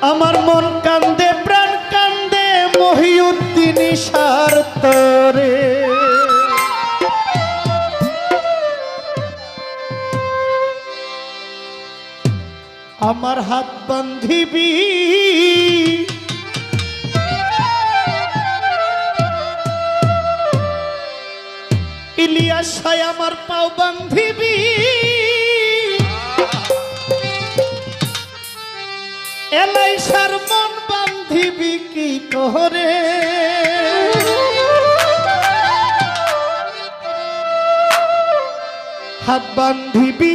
আমার মন কান্দে প্রাণ কান্দে মহিউদ্দিন সারতরে আমার হাত বান্ধিবি। ইলিয়াস আমার পাও বান্ধিবি। এলাই সার মন বান্ধিবি কি করে হাত বান্ধিবি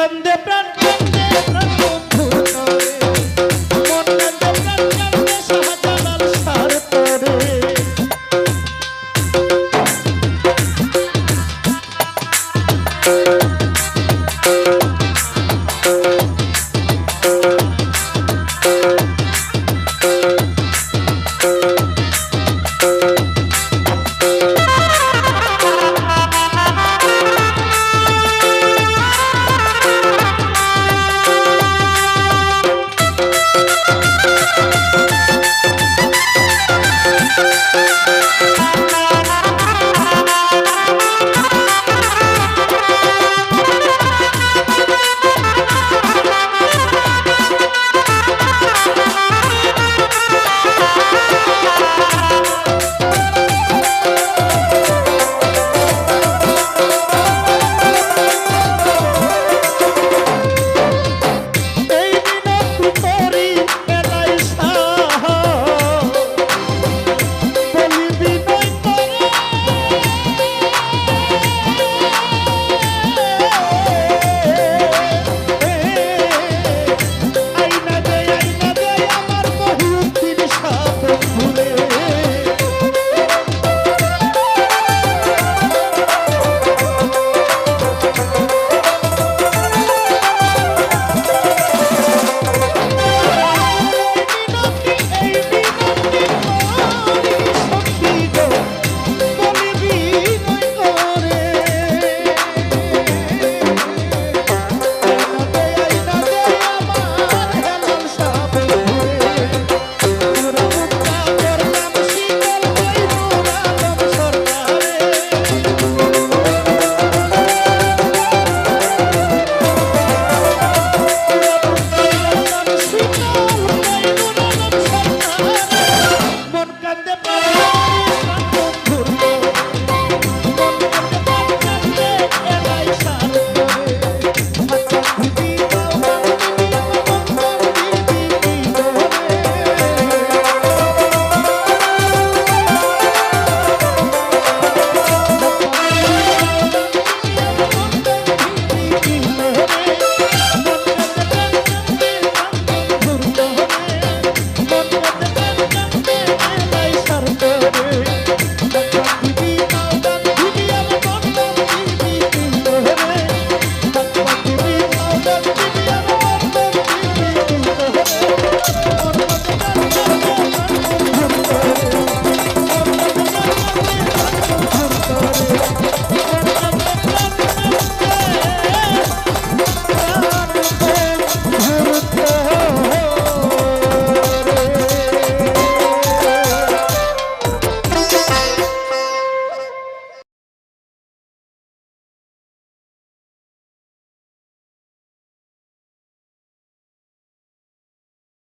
কান্দে